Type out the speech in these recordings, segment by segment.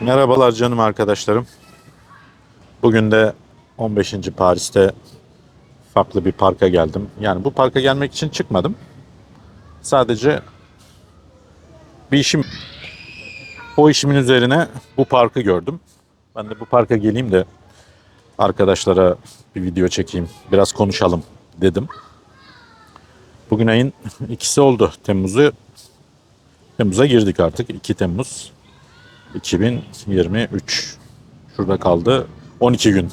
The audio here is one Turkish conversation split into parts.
Merhabalar canım arkadaşlarım. Bugün de 15. Paris'te farklı bir parka geldim. Yani bu parka gelmek için çıkmadım. Sadece bir işim o işimin üzerine bu parkı gördüm. Ben de bu parka geleyim de arkadaşlara bir video çekeyim. Biraz konuşalım dedim. Bugün ayın ikisi oldu. Temmuz'u Temmuz'a girdik artık. 2 Temmuz 2023. Şurada kaldı 12 gün.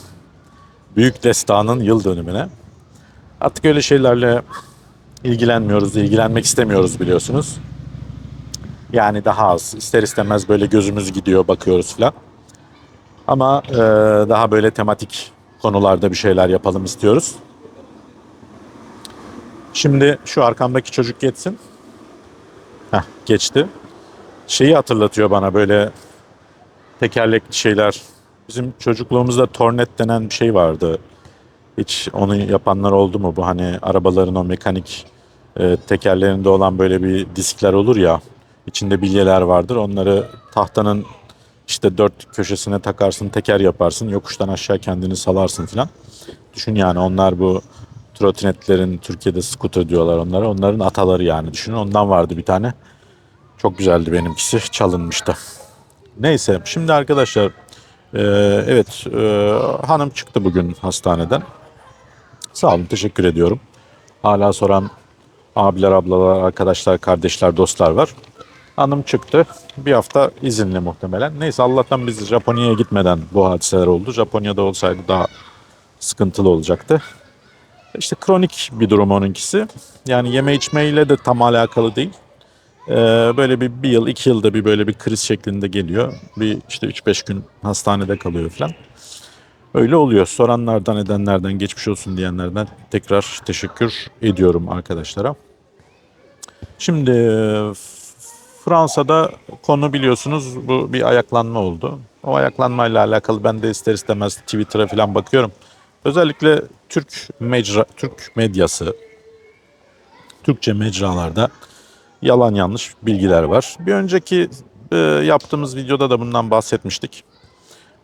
Büyük Destan'ın yıl dönümüne. Artık öyle şeylerle ilgilenmiyoruz, ilgilenmek istemiyoruz biliyorsunuz. Yani daha az, ister istemez böyle gözümüz gidiyor, bakıyoruz falan. Ama e, daha böyle tematik konularda bir şeyler yapalım istiyoruz. Şimdi şu arkamdaki çocuk geçsin. Heh, geçti. Şeyi hatırlatıyor bana böyle tekerlekli şeyler. Bizim çocukluğumuzda tornet denen bir şey vardı. Hiç onu yapanlar oldu mu? Bu hani arabaların o mekanik e, tekerlerinde olan böyle bir diskler olur ya. İçinde bilyeler vardır. Onları tahtanın işte dört köşesine takarsın, teker yaparsın. Yokuştan aşağı kendini salarsın filan. Düşün yani onlar bu trotinetlerin Türkiye'de scooter diyorlar onlara. Onların ataları yani düşünün. Ondan vardı bir tane. Çok güzeldi benimkisi. Çalınmıştı. Neyse şimdi arkadaşlar e, evet e, hanım çıktı bugün hastaneden. Sağ olun teşekkür ediyorum. Hala soran abiler, ablalar, arkadaşlar, kardeşler, dostlar var. Hanım çıktı. Bir hafta izinli muhtemelen. Neyse Allah'tan biz Japonya'ya gitmeden bu hadiseler oldu. Japonya'da olsaydı daha sıkıntılı olacaktı. İşte kronik bir durum onunkisi. Yani yeme içmeyle de tam alakalı değil. Ee, böyle bir, bir yıl, iki yılda bir böyle bir kriz şeklinde geliyor. Bir işte 3-5 gün hastanede kalıyor falan. Öyle oluyor. Soranlardan, edenlerden, geçmiş olsun diyenlerden tekrar teşekkür ediyorum arkadaşlara. Şimdi F- Fransa'da konu biliyorsunuz bu bir ayaklanma oldu. O ayaklanmayla alakalı ben de ister istemez Twitter'a falan bakıyorum. Özellikle Türk mecra, Türk medyası, Türkçe mecralarda yalan yanlış bilgiler var. Bir önceki e, yaptığımız videoda da bundan bahsetmiştik.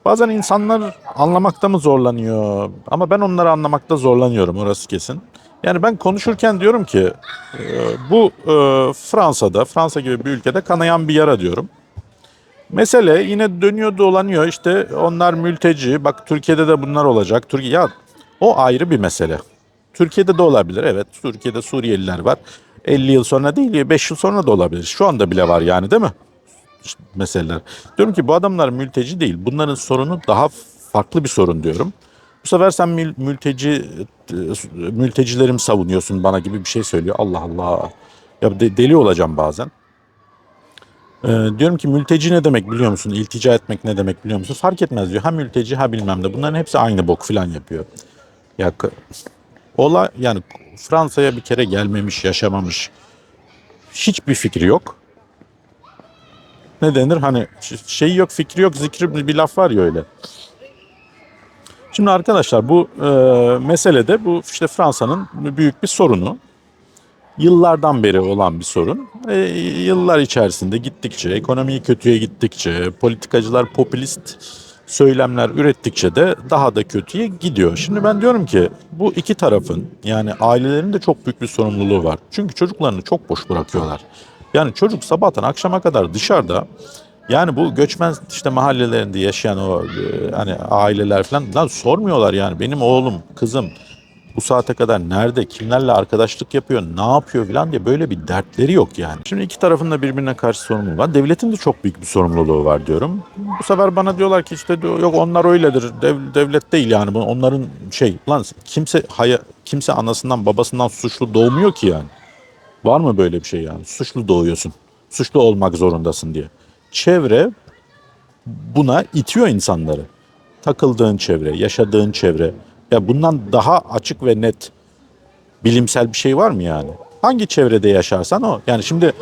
Bazen insanlar anlamakta mı zorlanıyor? Ama ben onları anlamakta zorlanıyorum orası kesin. Yani ben konuşurken diyorum ki e, bu e, Fransa'da, Fransa gibi bir ülkede kanayan bir yara diyorum. Mesele yine dönüyor dolanıyor işte onlar mülteci bak Türkiye'de de bunlar olacak. Türkiye ya o ayrı bir mesele. Türkiye'de de olabilir evet Türkiye'de Suriyeliler var. 50 yıl sonra değil 5 yıl sonra da olabilir. Şu anda bile var yani değil mi? Meseleler. Diyorum ki bu adamlar mülteci değil. Bunların sorunu daha farklı bir sorun diyorum. Bu sefer sen mül- mülteci e, mültecilerim savunuyorsun bana gibi bir şey söylüyor. Allah Allah. Ya de- deli olacağım bazen. Ee, diyorum ki mülteci ne demek biliyor musun? İltica etmek ne demek biliyor musun? Fark etmez diyor. Ha mülteci ha bilmem ne. Bunların hepsi aynı bok filan yapıyor. Ya olay yani Fransa'ya bir kere gelmemiş, yaşamamış. Hiçbir fikri yok. Ne denir? Hani şeyi yok, fikri yok, zikri bir laf var ya öyle. Şimdi arkadaşlar bu e, meselede bu işte Fransa'nın büyük bir sorunu. Yıllardan beri olan bir sorun. E, yıllar içerisinde gittikçe, ekonomiyi kötüye gittikçe, politikacılar popülist söylemler ürettikçe de daha da kötüye gidiyor. Şimdi ben diyorum ki bu iki tarafın yani ailelerin de çok büyük bir sorumluluğu var. Çünkü çocuklarını çok boş bırakıyorlar. Yani çocuk sabahtan akşama kadar dışarıda yani bu göçmen işte mahallelerinde yaşayan o e, hani aileler falan lan sormuyorlar yani benim oğlum, kızım bu saate kadar nerede, kimlerle arkadaşlık yapıyor, ne yapıyor falan diye böyle bir dertleri yok yani. Şimdi iki tarafın da birbirine karşı sorumluluğu var. Devletin de çok büyük bir sorumluluğu var diyorum. Bu sefer bana diyorlar ki işte yok onlar öyledir. Dev- devlet değil yani. Onların şey lan kimse haya, kimse anasından babasından suçlu doğmuyor ki yani. Var mı böyle bir şey yani? Suçlu doğuyorsun. Suçlu olmak zorundasın diye. Çevre buna itiyor insanları. Takıldığın çevre, yaşadığın çevre. Ya bundan daha açık ve net bilimsel bir şey var mı yani? Hangi çevrede yaşarsan o. Yani şimdi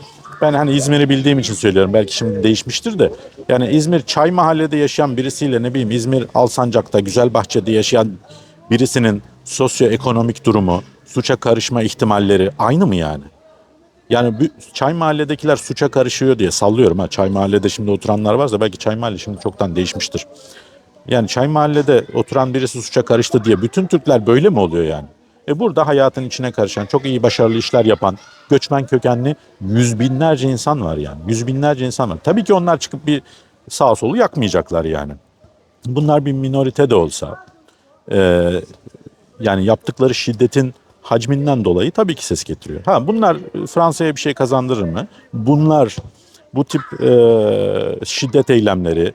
ben hani İzmir'i bildiğim için söylüyorum. Belki şimdi değişmiştir de. Yani İzmir Çay Mahalle'de yaşayan birisiyle ne bileyim İzmir Alsancak'ta Güzelbahçe'de yaşayan birisinin sosyoekonomik durumu, suça karışma ihtimalleri aynı mı yani? Yani Çay Mahalle'dekiler suça karışıyor diye sallıyorum ha. Çay Mahalle'de şimdi oturanlar varsa belki Çay Mahalle şimdi çoktan değişmiştir. Yani Çay Mahalle'de oturan birisi suça karıştı diye bütün Türkler böyle mi oluyor yani? E burada hayatın içine karışan, çok iyi başarılı işler yapan, göçmen kökenli yüz binlerce insan var yani. Yüz binlerce insan var. Tabii ki onlar çıkıp bir sağ solu yakmayacaklar yani. Bunlar bir minorite de olsa, e, yani yaptıkları şiddetin hacminden dolayı tabii ki ses getiriyor. Ha bunlar Fransa'ya bir şey kazandırır mı? Bunlar bu tip e, şiddet eylemleri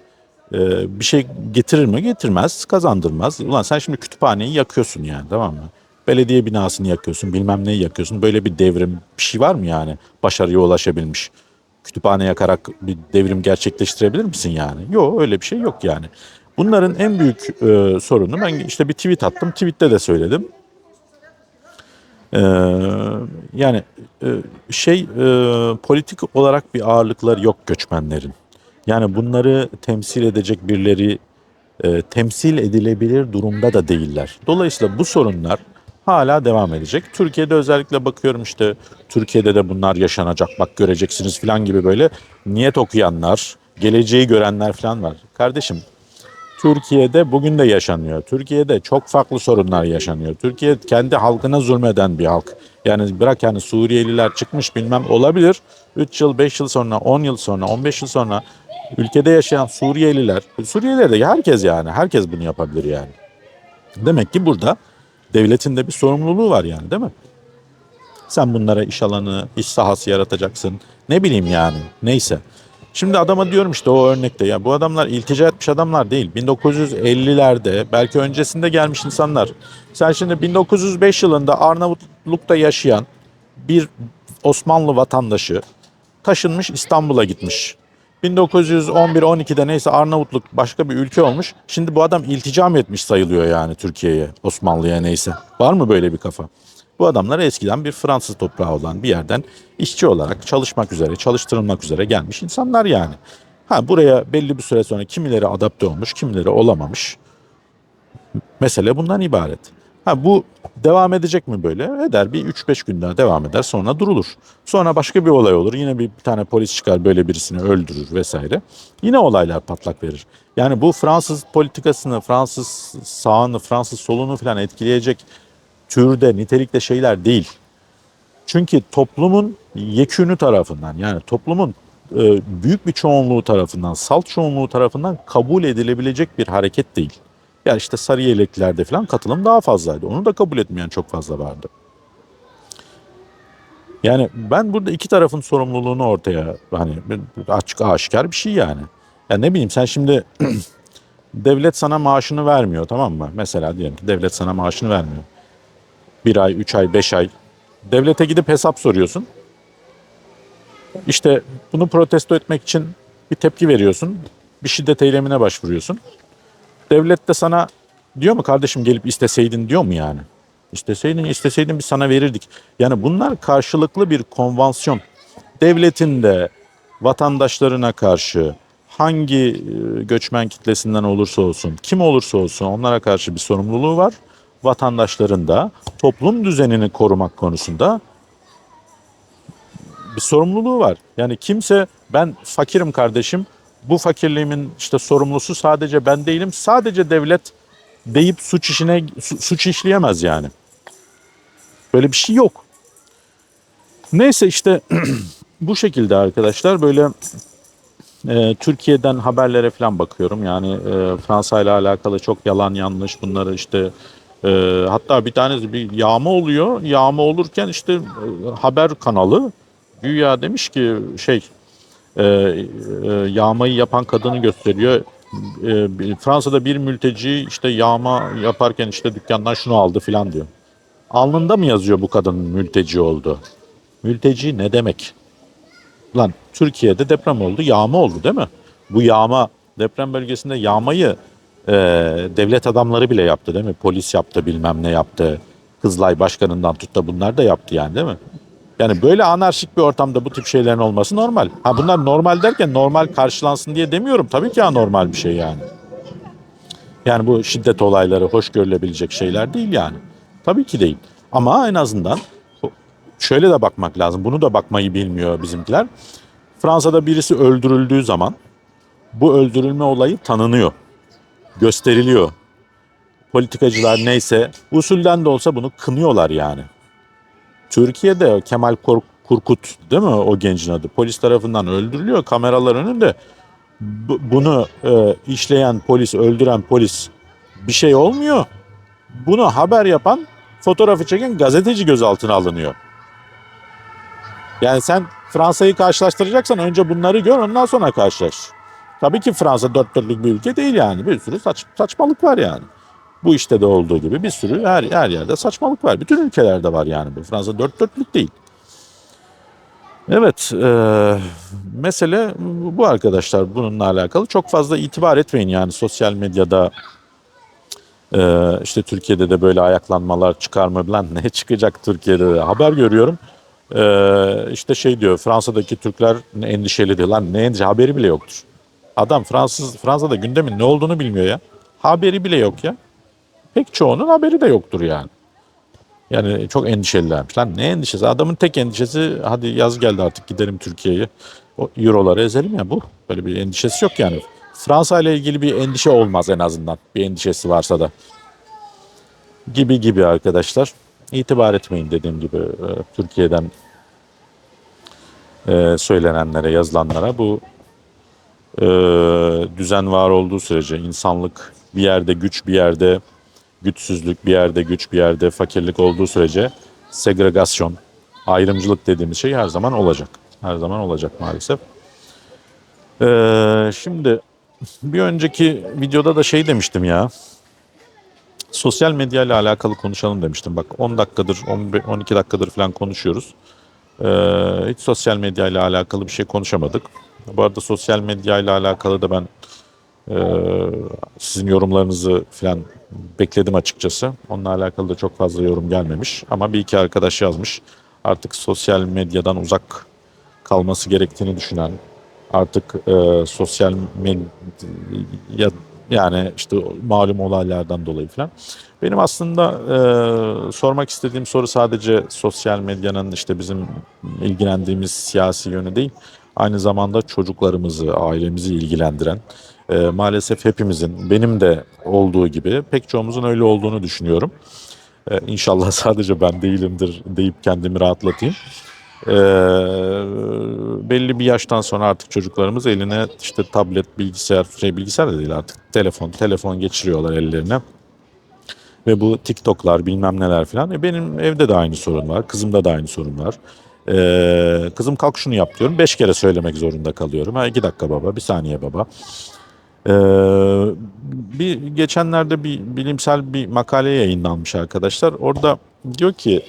e, bir şey getirir mi? Getirmez, kazandırmaz. Ulan sen şimdi kütüphaneyi yakıyorsun yani tamam mı? Belediye binasını yakıyorsun, bilmem neyi yakıyorsun. Böyle bir devrim bir şey var mı yani başarıya ulaşabilmiş? Kütüphane yakarak bir devrim gerçekleştirebilir misin yani? Yok öyle bir şey yok yani. Bunların en büyük e, sorunu ben işte bir tweet attım. Tweette de söyledim. Ee, yani e, şey e, politik olarak bir ağırlıkları yok göçmenlerin. Yani bunları temsil edecek birileri e, temsil edilebilir durumda da değiller. Dolayısıyla bu sorunlar hala devam edecek. Türkiye'de özellikle bakıyorum işte Türkiye'de de bunlar yaşanacak bak göreceksiniz falan gibi böyle niyet okuyanlar, geleceği görenler falan var. Kardeşim Türkiye'de bugün de yaşanıyor. Türkiye'de çok farklı sorunlar yaşanıyor. Türkiye kendi halkına zulmeden bir halk. Yani bırak yani Suriyeliler çıkmış bilmem olabilir. 3 yıl, 5 yıl sonra, 10 yıl sonra, 15 yıl sonra ülkede yaşayan Suriyeliler, Suriyeliler de herkes yani, herkes bunu yapabilir yani. Demek ki burada devletin de bir sorumluluğu var yani değil mi? Sen bunlara iş alanı, iş sahası yaratacaksın. Ne bileyim yani. Neyse. Şimdi adama diyorum işte o örnekte ya bu adamlar iltica etmiş adamlar değil. 1950'lerde belki öncesinde gelmiş insanlar. Sen şimdi 1905 yılında Arnavutluk'ta yaşayan bir Osmanlı vatandaşı taşınmış İstanbul'a gitmiş. 1911-12'de neyse Arnavutluk başka bir ülke olmuş. Şimdi bu adam iltica mı etmiş sayılıyor yani Türkiye'ye, Osmanlı'ya neyse. Var mı böyle bir kafa? Bu adamlar eskiden bir Fransız toprağı olan bir yerden işçi olarak çalışmak üzere, çalıştırılmak üzere gelmiş insanlar yani. Ha buraya belli bir süre sonra kimileri adapte olmuş, kimileri olamamış. Mesele bundan ibaret. Ha bu devam edecek mi böyle? Eder bir 3-5 gün daha devam eder sonra durulur. Sonra başka bir olay olur. Yine bir, tane polis çıkar böyle birisini öldürür vesaire. Yine olaylar patlak verir. Yani bu Fransız politikasını, Fransız sağını, Fransız solunu falan etkileyecek türde, nitelikte şeyler değil. Çünkü toplumun yekünü tarafından yani toplumun e, büyük bir çoğunluğu tarafından, salt çoğunluğu tarafından kabul edilebilecek bir hareket değil. Yani işte sarı yeleklerde falan katılım daha fazlaydı. Onu da kabul etmeyen çok fazla vardı. Yani ben burada iki tarafın sorumluluğunu ortaya hani açık aşikar bir şey yani. Ya ne bileyim sen şimdi devlet sana maaşını vermiyor tamam mı? Mesela diyelim ki devlet sana maaşını vermiyor. Bir ay, üç ay, beş ay. Devlete gidip hesap soruyorsun. İşte bunu protesto etmek için bir tepki veriyorsun. Bir şiddet eylemine başvuruyorsun. Devlet de sana diyor mu kardeşim gelip isteseydin diyor mu yani? İsteseydin isteseydin biz sana verirdik. Yani bunlar karşılıklı bir konvansiyon. Devletin de vatandaşlarına karşı hangi e, göçmen kitlesinden olursa olsun, kim olursa olsun onlara karşı bir sorumluluğu var. Vatandaşların da toplum düzenini korumak konusunda bir sorumluluğu var. Yani kimse ben fakirim kardeşim bu fakirliğimin işte sorumlusu sadece ben değilim. Sadece devlet deyip suç işine su- suç işleyemez yani. Böyle bir şey yok. Neyse işte bu şekilde arkadaşlar böyle e, Türkiye'den haberlere falan bakıyorum. Yani e, Fransa ile alakalı çok yalan yanlış bunları işte e, hatta bir tanesi bir yağma oluyor. Yağma olurken işte e, haber kanalı güya demiş ki şey e, e, yağmayı yapan kadını gösteriyor. E, Fransa'da bir mülteci işte yağma yaparken işte dükkandan şunu aldı filan diyor. Alnında mı yazıyor bu kadının mülteci oldu? Mülteci ne demek? Lan Türkiye'de deprem oldu, yağma oldu değil mi? Bu yağma deprem bölgesinde yağmayı e, devlet adamları bile yaptı değil mi? Polis yaptı, bilmem ne yaptı. Kızılay Başkanı'ndan tut da bunlar da yaptı yani değil mi? Yani böyle anarşik bir ortamda bu tip şeylerin olması normal. Ha bunlar normal derken normal karşılansın diye demiyorum. Tabii ki anormal bir şey yani. Yani bu şiddet olayları hoş görülebilecek şeyler değil yani. Tabii ki değil. Ama en azından şöyle de bakmak lazım. Bunu da bakmayı bilmiyor bizimkiler. Fransa'da birisi öldürüldüğü zaman bu öldürülme olayı tanınıyor. Gösteriliyor. Politikacılar neyse usulden de olsa bunu kınıyorlar yani. Türkiye'de Kemal Kurkut değil mi o gencin adı? Polis tarafından öldürülüyor kameralar önünde. Bu- bunu e, işleyen polis, öldüren polis bir şey olmuyor. Bunu haber yapan, fotoğrafı çeken gazeteci gözaltına alınıyor. Yani sen Fransa'yı karşılaştıracaksan önce bunları gör ondan sonra karşılaş. Tabii ki Fransa dört dörtlük bir ülke değil yani. Bir sürü saç, saçmalık var yani. Bu işte de olduğu gibi bir sürü her, her yerde saçmalık var. Bütün ülkelerde var yani bu. Fransa dört dörtlük değil. Evet, e, mesele bu arkadaşlar bununla alakalı. Çok fazla itibar etmeyin yani sosyal medyada e, işte Türkiye'de de böyle ayaklanmalar çıkar mı? Lan ne çıkacak Türkiye'de de? Haber görüyorum. E, işte şey diyor Fransa'daki Türkler endişeli diyor. Lan ne endişe haberi bile yoktur. Adam Fransız Fransa'da gündemin ne olduğunu bilmiyor ya. Haberi bile yok ya. Pek çoğunun haberi de yoktur yani. Yani çok endişelilermiş. Lan ne endişesi? Adamın tek endişesi hadi yaz geldi artık gidelim Türkiye'ye. O euroları ezelim ya bu. Böyle bir endişesi yok yani. Fransa ile ilgili bir endişe olmaz en azından. Bir endişesi varsa da. Gibi gibi arkadaşlar. İtibar etmeyin dediğim gibi e, Türkiye'den e, söylenenlere, yazılanlara. Bu e, düzen var olduğu sürece insanlık bir yerde güç, bir yerde güçsüzlük, bir yerde güç, bir yerde fakirlik olduğu sürece segregasyon, ayrımcılık dediğimiz şey her zaman olacak. Her zaman olacak maalesef. Ee, şimdi bir önceki videoda da şey demiştim ya. Sosyal medya ile alakalı konuşalım demiştim. Bak 10 dakikadır, 15 12 dakikadır falan konuşuyoruz. Ee, hiç sosyal medya ile alakalı bir şey konuşamadık. Bu arada sosyal medya ile alakalı da ben ee, sizin yorumlarınızı falan bekledim açıkçası. Onunla alakalı da çok fazla yorum gelmemiş. Ama bir iki arkadaş yazmış. Artık sosyal medyadan uzak kalması gerektiğini düşünen, artık e, sosyal medya yani işte malum olaylardan dolayı falan. Benim aslında e, sormak istediğim soru sadece sosyal medyanın işte bizim ilgilendiğimiz siyasi yönü değil. Aynı zamanda çocuklarımızı, ailemizi ilgilendiren, e, maalesef hepimizin, benim de olduğu gibi pek çoğumuzun öyle olduğunu düşünüyorum. E, inşallah sadece ben değilimdir deyip kendimi rahatlatayım. E, belli bir yaştan sonra artık çocuklarımız eline işte tablet, bilgisayar, şey bilgisayar da değil artık telefon, telefon geçiriyorlar ellerine. Ve bu TikTok'lar bilmem neler falan. E benim evde de aynı sorun var. Kızımda da aynı sorun var. Ee, kızım kalk şunu yap diyorum. Beş kere söylemek zorunda kalıyorum. Ha iki dakika baba, bir saniye baba. Ee, bir geçenlerde bir bilimsel bir makale yayınlanmış arkadaşlar. Orada diyor ki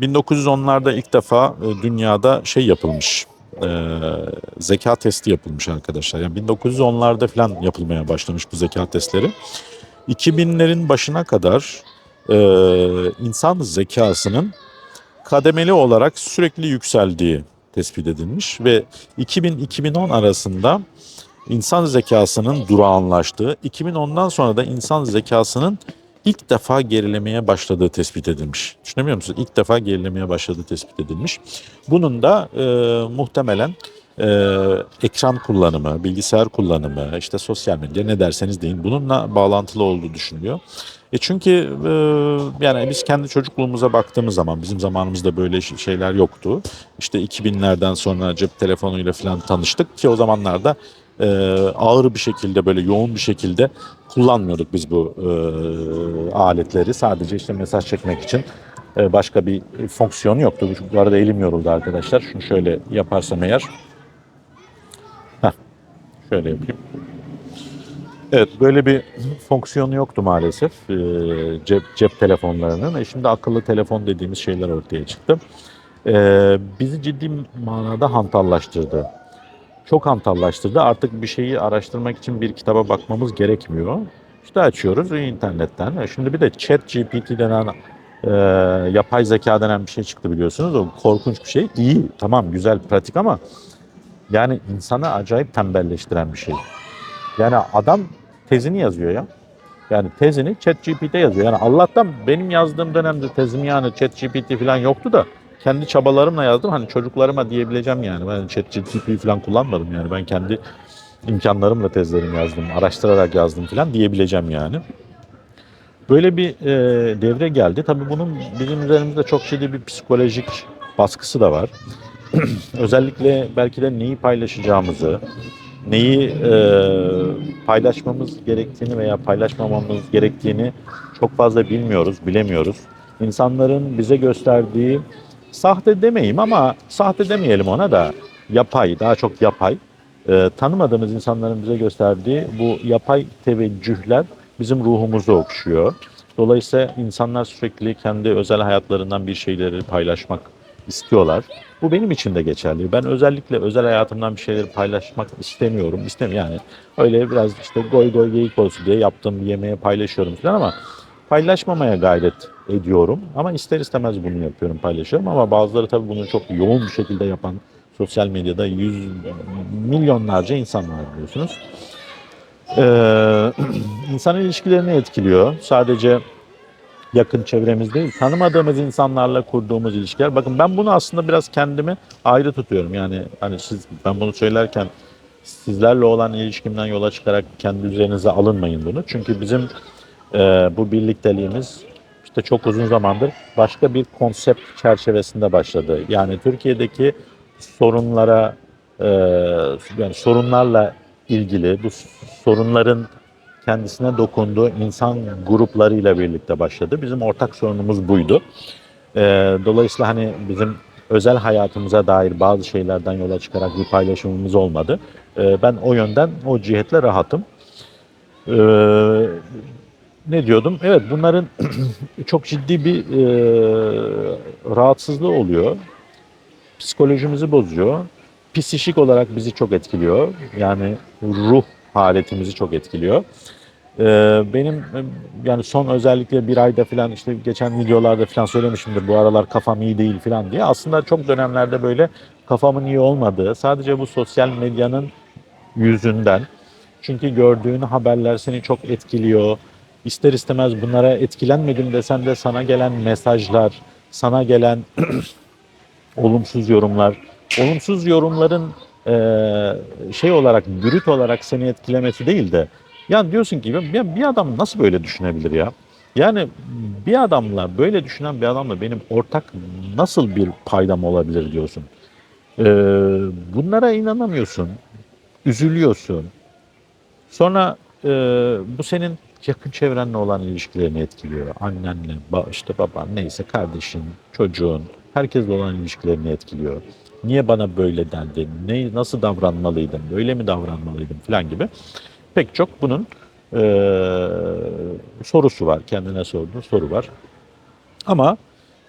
1910'larda ilk defa e, dünyada şey yapılmış. e, zeka testi yapılmış arkadaşlar. Yani 1910'larda falan yapılmaya başlamış bu zeka testleri. 2000'lerin başına kadar e, insan zekasının kademeli olarak sürekli yükseldiği tespit edilmiş ve 2000-2010 arasında insan zekasının durağanlaştığı, 2010'dan sonra da insan zekasının ilk defa gerilemeye başladığı tespit edilmiş. Düşünebiliyor musunuz? İlk defa gerilemeye başladığı tespit edilmiş. Bunun da e, muhtemelen e, ekran kullanımı, bilgisayar kullanımı, işte sosyal medya ne derseniz deyin bununla bağlantılı olduğu düşünülüyor. E çünkü e, yani biz kendi çocukluğumuza baktığımız zaman bizim zamanımızda böyle şeyler yoktu. İşte 2000'lerden sonra cep telefonuyla falan tanıştık ki o zamanlarda e, ağır bir şekilde böyle yoğun bir şekilde kullanmıyorduk biz bu e, aletleri. Sadece işte mesaj çekmek için e, başka bir fonksiyonu yoktu. Bu arada elim yoruldu arkadaşlar. Şunu şöyle yaparsam eğer. Heh, şöyle yapayım. Evet böyle bir fonksiyonu yoktu maalesef e, cep, cep telefonlarının. E şimdi akıllı telefon dediğimiz şeyler ortaya çıktı. E, bizi ciddi manada hantallaştırdı. Çok hantallaştırdı. Artık bir şeyi araştırmak için bir kitaba bakmamız gerekmiyor. İşte açıyoruz internetten. E şimdi bir de chat GPT denen e, yapay zeka denen bir şey çıktı biliyorsunuz. O korkunç bir şey. İyi tamam güzel pratik ama yani insanı acayip tembelleştiren bir şey. Yani adam tezini yazıyor ya. Yani tezini ChatGPT yazıyor. Yani Allah'tan benim yazdığım dönemde tezim yani ChatGPT falan yoktu da kendi çabalarımla yazdım. Hani çocuklarıma diyebileceğim yani. Ben ChatGPT falan kullanmadım yani. Ben kendi imkanlarımla tezlerimi yazdım. Araştırarak yazdım falan diyebileceğim yani. Böyle bir e, devre geldi. Tabii bunun bizim üzerimizde çok ciddi bir psikolojik baskısı da var. Özellikle belki de neyi paylaşacağımızı, neyi e, paylaşmamız gerektiğini veya paylaşmamamız gerektiğini çok fazla bilmiyoruz, bilemiyoruz. İnsanların bize gösterdiği sahte demeyeyim ama sahte demeyelim ona da yapay, daha çok yapay. E, tanımadığımız insanların bize gösterdiği bu yapay teveccühler bizim ruhumuzu okşuyor. Dolayısıyla insanlar sürekli kendi özel hayatlarından bir şeyleri paylaşmak istiyorlar. Bu benim için de geçerli. Ben özellikle özel hayatımdan bir şeyleri paylaşmak istemiyorum. İstemiyorum yani. Öyle biraz işte goy goy geyik olsun diye yaptığım bir yemeği paylaşıyorum falan ama paylaşmamaya gayret ediyorum. Ama ister istemez bunu yapıyorum, paylaşıyorum. Ama bazıları tabii bunu çok yoğun bir şekilde yapan sosyal medyada yüz milyonlarca insan var biliyorsunuz. Ee, insan ilişkilerini etkiliyor. Sadece yakın çevremiz değil, tanımadığımız insanlarla kurduğumuz ilişkiler. Bakın ben bunu aslında biraz kendimi ayrı tutuyorum. Yani hani siz ben bunu söylerken sizlerle olan ilişkimden yola çıkarak kendi üzerinize alınmayın bunu. Çünkü bizim e, bu birlikteliğimiz işte çok uzun zamandır başka bir konsept çerçevesinde başladı. Yani Türkiye'deki sorunlara e, yani sorunlarla ilgili bu sorunların kendisine dokunduğu insan gruplarıyla birlikte başladı. Bizim ortak sorunumuz buydu. Ee, dolayısıyla hani bizim özel hayatımıza dair bazı şeylerden yola çıkarak bir paylaşımımız olmadı. Ee, ben o yönden, o cihetle rahatım. Ee, ne diyordum? Evet bunların çok ciddi bir e, rahatsızlığı oluyor. Psikolojimizi bozuyor. Psişik olarak bizi çok etkiliyor. Yani ruh haletimizi çok etkiliyor. Ee, benim e, yani son özellikle bir ayda falan işte geçen videolarda falan söylemişimdir bu aralar kafam iyi değil falan diye. Aslında çok dönemlerde böyle kafamın iyi olmadığı sadece bu sosyal medyanın yüzünden. Çünkü gördüğün haberler seni çok etkiliyor. İster istemez bunlara etkilenmedim desen de sana gelen mesajlar, sana gelen olumsuz yorumlar, olumsuz yorumların eee, şey olarak, brüt olarak seni etkilemesi değil de yani diyorsun ki ya bir adam nasıl böyle düşünebilir ya? Yani bir adamla böyle düşünen bir adamla benim ortak nasıl bir paydam olabilir diyorsun. Ee, bunlara inanamıyorsun. Üzülüyorsun. Sonra e, bu senin yakın çevrenle olan ilişkilerini etkiliyor. Annenle, işte baban, neyse kardeşin, çocuğun, herkesle olan ilişkilerini etkiliyor. Niye bana böyle derdin? Ne, nasıl davranmalıydım? Böyle mi davranmalıydım falan gibi pek çok bunun e, sorusu var. Kendine sorduğu soru var. Ama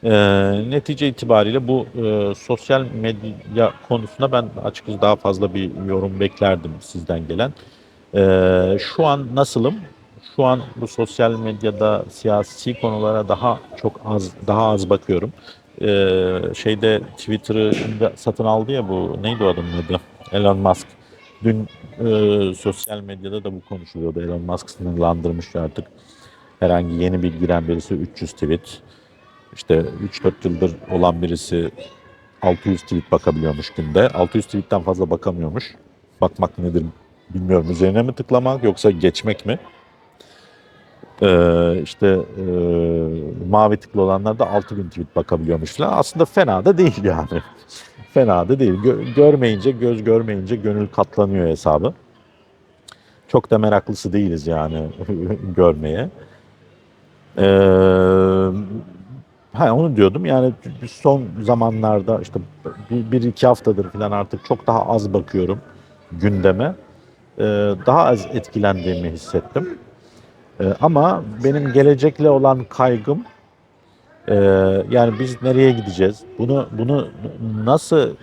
e, netice itibariyle bu e, sosyal medya konusunda ben açıkçası daha fazla bir yorum beklerdim sizden gelen. E, şu an nasılım? Şu an bu sosyal medyada siyasi konulara daha çok az daha az bakıyorum. E, şeyde Twitter'ı satın aldı ya bu neydi o adamın adı? Elon Musk. Dün e, sosyal medyada da bu konuşuluyordu. Elon Musk sınırlandırmış artık herhangi yeni bir giren birisi 300 tweet. İşte 3-4 yıldır olan birisi 600 tweet bakabiliyormuş günde. 600 tweetten fazla bakamıyormuş. Bakmak nedir bilmiyorum. Üzerine mi tıklamak yoksa geçmek mi? Ee, işte e, mavi tıklı olanlar da 6000 tweet bakabiliyormuş falan. Aslında fena da değil yani. fena da değil. Gö- görmeyince, göz görmeyince gönül katlanıyor hesabı. Çok da meraklısı değiliz yani görmeye. Ee, ha onu diyordum yani son zamanlarda işte bir, bir iki haftadır falan artık çok daha az bakıyorum gündeme. Ee, daha az etkilendiğimi hissettim. Ee, ama benim gelecekle olan kaygım e, yani biz nereye gideceğiz? Bunu bunu nasıl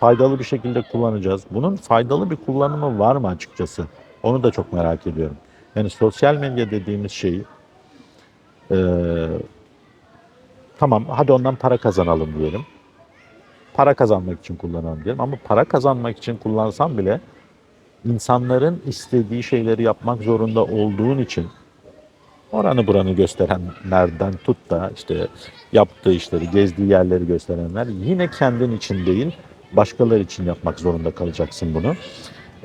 faydalı bir şekilde kullanacağız? Bunun faydalı bir kullanımı var mı açıkçası? Onu da çok merak ediyorum. Yani sosyal medya dediğimiz şeyi e, tamam hadi ondan para kazanalım diyelim. Para kazanmak için kullanalım diyelim ama para kazanmak için kullansam bile insanların istediği şeyleri yapmak zorunda olduğun için oranı buranı gösterenlerden tut da işte yaptığı işleri, gezdiği yerleri gösterenler yine kendin için değil başkaları için yapmak zorunda kalacaksın bunu.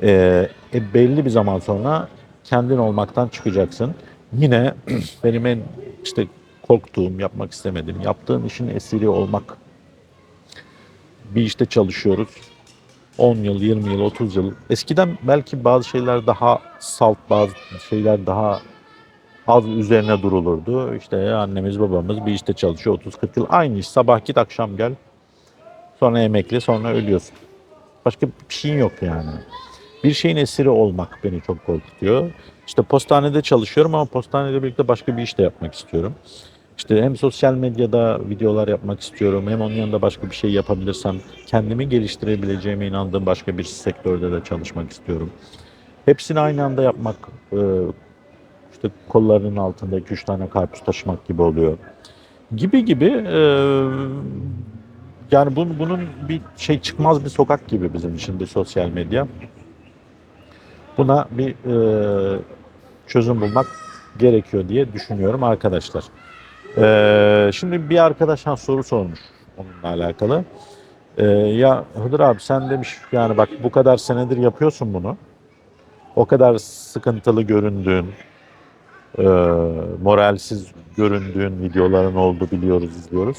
Ee, e, belli bir zaman sonra kendin olmaktan çıkacaksın. Yine benim en işte korktuğum, yapmak istemediğim, yaptığın işin esiri olmak. Bir işte çalışıyoruz. 10 yıl, 20 yıl, 30 yıl. Eskiden belki bazı şeyler daha salt, bazı şeyler daha az üzerine durulurdu. İşte annemiz babamız bir işte çalışıyor 30-40 yıl. Aynı iş sabah git akşam gel. Sonra emekli sonra ölüyorsun. Başka bir şeyin yok yani. Bir şeyin esiri olmak beni çok korkutuyor. İşte postanede çalışıyorum ama postanede birlikte başka bir iş de yapmak istiyorum. İşte hem sosyal medyada videolar yapmak istiyorum hem onun yanında başka bir şey yapabilirsem kendimi geliştirebileceğime inandığım başka bir sektörde de çalışmak istiyorum. Hepsini aynı anda yapmak e, işte kollarının altında 2-3 tane karpuz taşımak gibi oluyor. Gibi gibi e, yani bunun, bunun bir şey çıkmaz bir sokak gibi bizim için bir sosyal medya. Buna bir e, çözüm bulmak gerekiyor diye düşünüyorum arkadaşlar. E, şimdi bir arkadaş ha, soru sormuş onunla alakalı. E, ya Hıdır abi sen demiş yani bak bu kadar senedir yapıyorsun bunu. O kadar sıkıntılı göründüğün, e, moralsiz göründüğün videoların oldu biliyoruz, izliyoruz.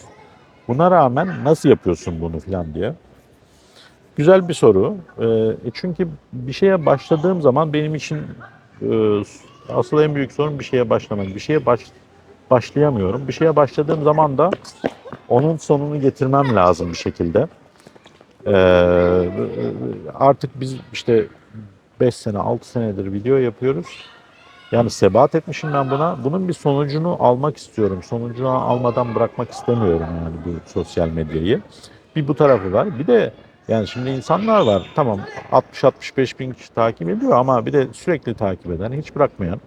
Buna rağmen nasıl yapıyorsun bunu filan diye. Güzel bir soru. E, e, çünkü bir şeye başladığım zaman benim için e, asıl en büyük sorun bir şeye başlamak. Bir şeye baş, başlayamıyorum. Bir şeye başladığım zaman da onun sonunu getirmem lazım bir şekilde. E, artık biz işte 5 sene 6 senedir video yapıyoruz. Yani sebat etmişim ben buna. Bunun bir sonucunu almak istiyorum. Sonucunu almadan bırakmak istemiyorum yani bu sosyal medyayı. Bir bu tarafı var. Bir de yani şimdi insanlar var. Tamam 60-65 bin kişi takip ediyor ama bir de sürekli takip eden, hiç bırakmayan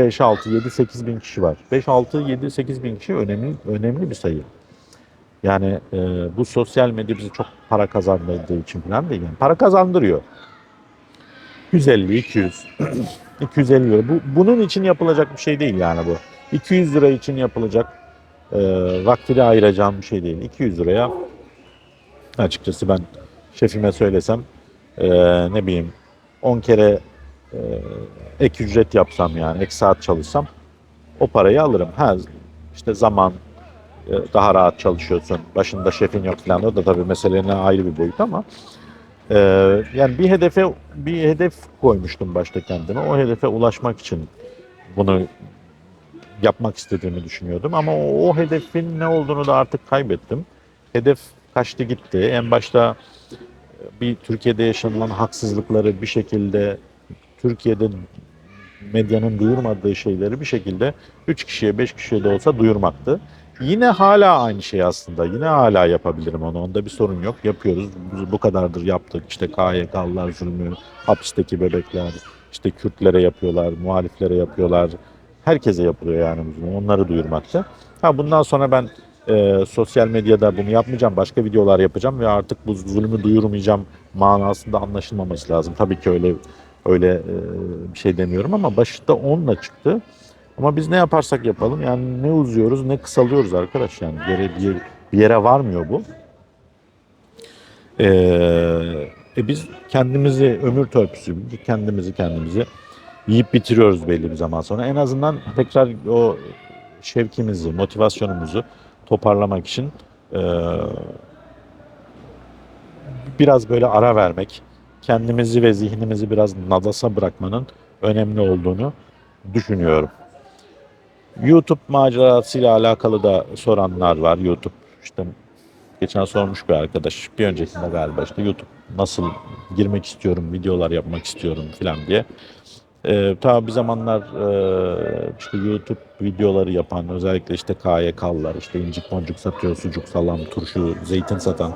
5, 6, 7, 8 bin kişi var. 5, 6, 7, 8 bin kişi önemli önemli bir sayı. Yani e, bu sosyal medya bize çok para kazandırdığı için falan değil. Yani para kazandırıyor. 150, 200, 250 lira. Bu, bunun için yapılacak bir şey değil yani bu. 200 lira için yapılacak e, vaktini ayıracağım bir şey değil. 200 liraya açıkçası ben şefime söylesem e, ne bileyim 10 kere e, ek ücret yapsam yani ek saat çalışsam o parayı alırım. Ha işte zaman e, daha rahat çalışıyorsun. Başında şefin yok falan o da tabii meselenin ayrı bir boyut ama ee, yani bir hedefe bir hedef koymuştum başta kendime. O hedefe ulaşmak için bunu yapmak istediğimi düşünüyordum. Ama o, o hedefin ne olduğunu da artık kaybettim. Hedef kaçtı gitti. En başta bir Türkiye'de yaşanılan haksızlıkları bir şekilde Türkiye'de medyanın duyurmadığı şeyleri bir şekilde 3 kişiye 5 kişiye de olsa duyurmaktı. Yine hala aynı şey aslında. Yine hala yapabilirim onu. Onda bir sorun yok. Yapıyoruz. Bu kadardır yaptık. İşte KYK'lılar zulmü, hapisteki bebekler, işte Kürtlere yapıyorlar, muhaliflere yapıyorlar. Herkese yapılıyor yani bu zulmü. Onları duyurmakta. Ha bundan sonra ben e, sosyal medyada bunu yapmayacağım. Başka videolar yapacağım ve artık bu zulmü duyurmayacağım manasında anlaşılmaması lazım. Tabii ki öyle öyle e, bir şey demiyorum ama başta onunla çıktı. Ama biz ne yaparsak yapalım yani ne uzuyoruz ne kısalıyoruz arkadaş yani yere, bir, bir yere varmıyor bu. Ee, e biz kendimizi ömür törpüsü kendimizi kendimizi yiyip bitiriyoruz belli bir zaman sonra. En azından tekrar o şevkimizi, motivasyonumuzu toparlamak için e, biraz böyle ara vermek, kendimizi ve zihnimizi biraz nadasa bırakmanın önemli olduğunu düşünüyorum. YouTube macerasıyla alakalı da soranlar var. YouTube işte geçen sormuş bir arkadaş bir öncekinde galiba işte YouTube nasıl girmek istiyorum, videolar yapmak istiyorum falan diye. Ee, tabi bir zamanlar e, işte YouTube videoları yapan özellikle işte KYK'lılar işte incik boncuk satıyor, sucuk, salam, turşu, zeytin satan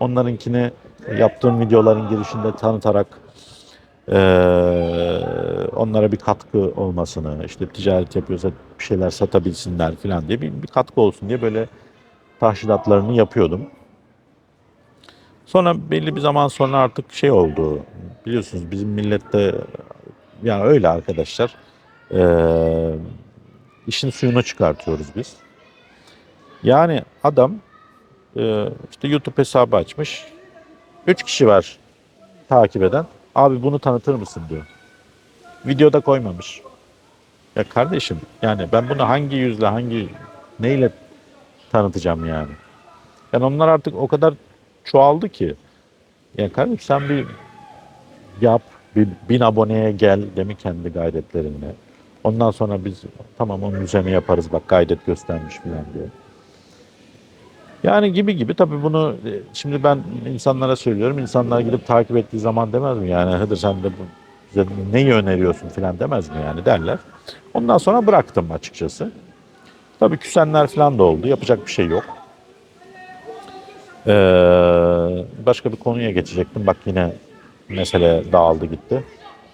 onlarınkini yaptığım videoların girişinde tanıtarak ee, onlara bir katkı olmasını, işte ticaret yapıyorsa bir şeyler satabilsinler falan diye bir, bir katkı olsun diye böyle tahşidatlarını yapıyordum. Sonra belli bir zaman sonra artık şey oldu. Biliyorsunuz bizim millette ya öyle arkadaşlar. Ee, işin suyunu çıkartıyoruz biz. Yani adam e, işte YouTube hesabı açmış. 3 kişi var takip eden. Abi bunu tanıtır mısın diyor. Videoda koymamış. Ya kardeşim yani ben bunu hangi yüzle hangi neyle tanıtacağım yani. Yani onlar artık o kadar çoğaldı ki. Ya kardeşim sen bir yap, bir bin aboneye gel değil mi kendi gayretlerinle. Ondan sonra biz tamam onun üzerine yaparız bak gayret göstermiş falan diyor. Yani gibi gibi tabii bunu e, şimdi ben insanlara söylüyorum. İnsanlar gidip takip ettiği zaman demez mi yani Hıdır sen de bu, bize neyi öneriyorsun falan demez mi yani derler. Ondan sonra bıraktım açıkçası. Tabii küsenler falan da oldu. Yapacak bir şey yok. Ee, başka bir konuya geçecektim. Bak yine mesele dağıldı gitti.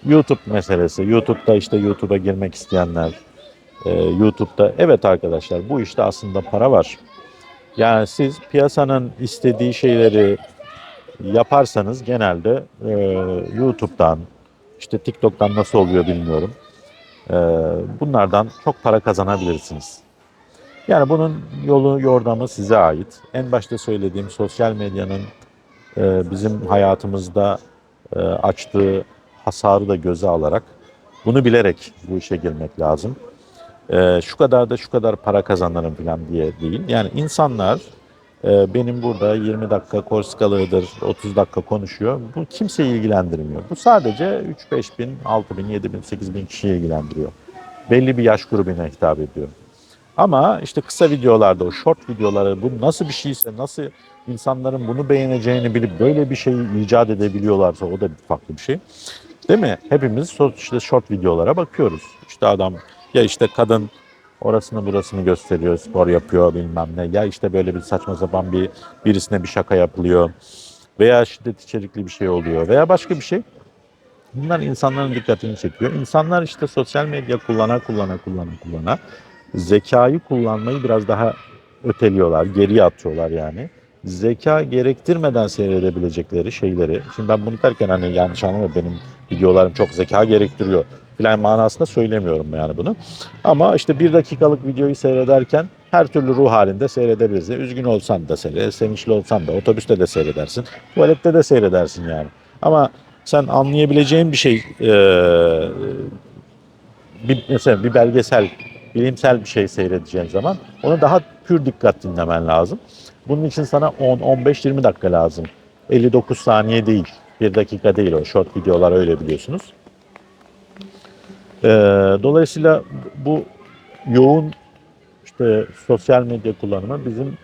YouTube meselesi. YouTube'da işte YouTube'a girmek isteyenler, e, YouTube'da evet arkadaşlar bu işte aslında para var. Yani siz piyasanın istediği şeyleri yaparsanız genelde e, YouTube'dan, işte TikTok'tan nasıl oluyor bilmiyorum. E, bunlardan çok para kazanabilirsiniz. Yani bunun yolu yordamı size ait. En başta söylediğim sosyal medyanın e, bizim hayatımızda e, açtığı hasarı da göze alarak bunu bilerek bu işe girmek lazım. E, şu kadar da şu kadar para kazanırım falan diye değil. Yani insanlar e, benim burada 20 dakika Korskalı'dır, 30 dakika konuşuyor. Bu kimseyi ilgilendirmiyor. Bu sadece 3-5 bin, 6 bin, 7 bin, 8 bin kişiyi ilgilendiriyor. Belli bir yaş grubuna hitap ediyor. Ama işte kısa videolarda o short videoları bu nasıl bir şeyse nasıl insanların bunu beğeneceğini bilip böyle bir şeyi icat edebiliyorlarsa o da farklı bir şey. Değil mi? Hepimiz işte short videolara bakıyoruz. İşte adam ya işte kadın orasını burasını gösteriyor, spor yapıyor bilmem ne. Ya işte böyle bir saçma sapan bir birisine bir şaka yapılıyor. Veya şiddet içerikli bir şey oluyor veya başka bir şey. Bunlar insanların dikkatini çekiyor. İnsanlar işte sosyal medya kullana kullana kullana kullana zekayı kullanmayı biraz daha öteliyorlar, geriye atıyorlar yani. Zeka gerektirmeden seyredebilecekleri şeyleri. Şimdi ben bunu derken hani yanlış anlama benim videolarım çok zeka gerektiriyor filan manasında söylemiyorum yani bunu. Ama işte bir dakikalık videoyu seyrederken her türlü ruh halinde seyredebiliriz. Üzgün olsan da seyret, sevinçli olsan da otobüste de seyredersin, tuvalette de seyredersin yani. Ama sen anlayabileceğin bir şey, eee, bir, mesela bir belgesel, bilimsel bir şey seyredeceğin zaman onu daha pür dikkat dinlemen lazım. Bunun için sana 10, 15, 20 dakika lazım. 59 saniye değil, 1 dakika değil o short videolar öyle biliyorsunuz. Ee, dolayısıyla bu yoğun işte sosyal medya kullanımı bizim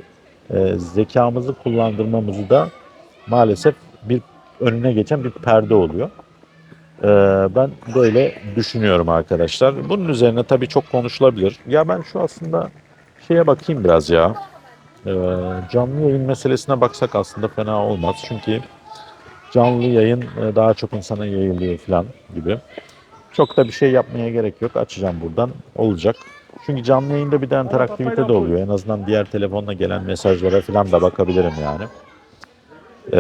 e, zekamızı kullandırmamızı da maalesef bir önüne geçen bir perde oluyor. Ee, ben böyle düşünüyorum arkadaşlar. Bunun üzerine tabii çok konuşulabilir. Ya ben şu aslında şeye bakayım biraz ya. Ee, canlı yayın meselesine baksak aslında fena olmaz. Çünkü canlı yayın e, daha çok insana yayılıyor falan gibi. Çok da bir şey yapmaya gerek yok. Açacağım buradan. Olacak. Çünkü canlı yayında bir de interaktivite de oluyor. En azından diğer telefonla gelen mesajlara falan da bakabilirim yani. Ee,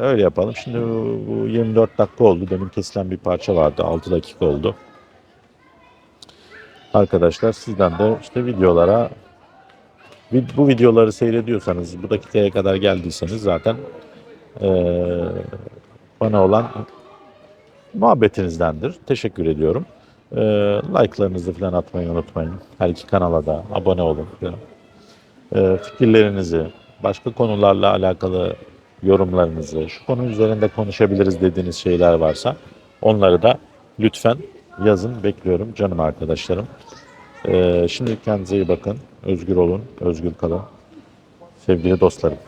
öyle yapalım. Şimdi bu, bu 24 dakika oldu. Demin kesilen bir parça vardı. 6 dakika oldu. Arkadaşlar sizden de işte videolara vi- bu videoları seyrediyorsanız bu dakikaya kadar geldiyseniz zaten ee, bana olan muhabbetinizdendir. Teşekkür ediyorum. Ee, like'larınızı falan atmayı unutmayın. Her iki kanala da abone olun. Ee, fikirlerinizi, başka konularla alakalı yorumlarınızı, şu konu üzerinde konuşabiliriz dediğiniz şeyler varsa onları da lütfen yazın. Bekliyorum canım arkadaşlarım. Ee, şimdi kendinize iyi bakın. Özgür olun, özgür kalın. Sevgili dostlarım.